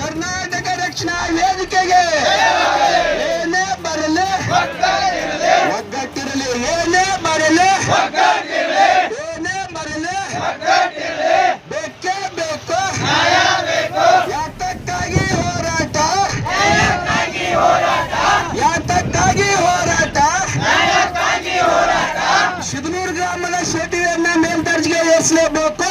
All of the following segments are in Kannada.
ಕರ್ನಾಟಕ ರಕ್ಷಣಾ ವೇದಿಕೆಗೆ. ಏನೇ ಬರಲಿ. ಒಗ್ಗಟ್ಟಿರಲಿ ಏನೇ ಬರಲಿ. ಏನೇ ಬರಲಿ. ಬೇಕೇ ಬೇಕು. ಯಾತಕ್ಕಾಗಿ ಹೋರಾಟ? ಯಾತಕ್ಕಾಗಿ ಹೋರಾಟ? ಶಿವನೂರು ಗ್ರಾಮದ ಸೇತುವೆಯನ್ನ ಮೇಲ್ದರ್ಜೆಗೆ ಏರಿಸಲೇಬೇಕು.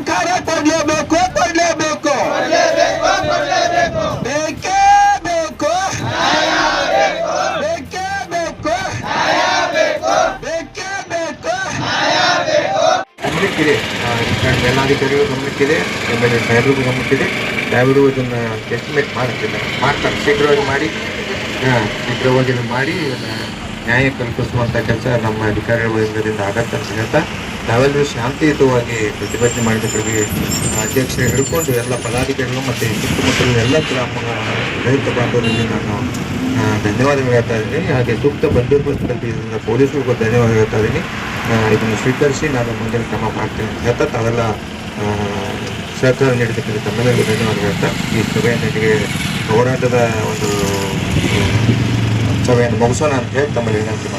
ಸರ್ಕಾರ ಕೊಡಲೇಬೇಕು ಕೊಡಲೇಬೇಕು. ಬೇಕೇ ಬೇಕು. ಬೇಕೇ ಬೇಕು. ಬೇಕೇ ಬೇಕು. ಗಮನಕ್ಕಿದೆ ಮೇಲಾಧಿಕಾರಿಗಳು ಗಮನಕ್ಕಿದೆ ಎಂ ಎಲ್ ಎ ಸಾಹೇಬ್ರಿಗೂ ಗಮನಕ್ಕಿದೆ ಸಾಹೇಬರು ಇದನ್ನ ಎಸ್ಟಿಮೇಟ್ ಮಾಡ್ತಿಲ್ಲ ಮಾಡ್ತಾರೆ. ಶೀಘ್ರವಾಗಿ ಮಾಡಿ, ಹಾಂ, ಶೀಘ್ರವಾಗಿ ಮಾಡಿ ನ್ಯಾಯ ಕಲ್ಪಿಸುವಂತ ಕೆಲಸ ನಮ್ಮ ಅಧಿಕಾರಿಗಳ ಆಗತ್ತೆ ಅಂತ ಹೇಳ್ತಾ ನಾವೆಲ್ಲರೂ ಶಾಂತಿಯುತವಾಗಿ ಪ್ರತಿಭಟನೆ ಮಾಡಿದ್ದಕ್ಕೆ ಅಧ್ಯಕ್ಷರು ಹಿಡ್ಕೊಂಡು ಎಲ್ಲ ಪದಾಧಿಕಾರಿಗಳು ಮತ್ತು ಸುತ್ತಮುತ್ತಲಿನ ಎಲ್ಲ ಗ್ರಾಮ, ರೈತ ಬಾಂಧವರಿಗೆ ನಾನು ಧನ್ಯವಾದಗಳು ಹೇಳ್ತಾ ಇದ್ದೀನಿ. ಹಾಗೆ ಸೂಕ್ತ ಬಂದೋಬಸ್ತ್ ಕಲ್ಪಿಸಿದ ಪೊಲೀಸರಿಗೂ ಧನ್ಯವಾದ ಹೇಳ್ತಾ ಇದ್ದೀನಿ. ಇದನ್ನು ಸ್ವೀಕರಿಸಿ ನಾನು ಮುಂದಿನ ಕ್ರಮ ಮಾಡ್ತೀನಿ ಅಂತ ಹೇಳ್ತಾ ತಾವೆಲ್ಲ ಸರ್ಕಾರ ನೀಡಿದ್ದಕ್ಕೆ ತಮ್ಮೆಲ್ಲರಿಗೂ ಧನ್ಯವಾದ ಹೇಳ್ತಾ ಈ ಸಭೆಯೊಂದಿಗೆ ಹೋರಾಟದ ಒಂದು ಸಭೆಯನ್ನು ಮುಗಿಸೋಣ ಅಂತ ಹೇಳಿ ತಮ್ಮಲ್ಲಿ ವಿನಂತಿ ಮಾಡ್ತೀನಿ.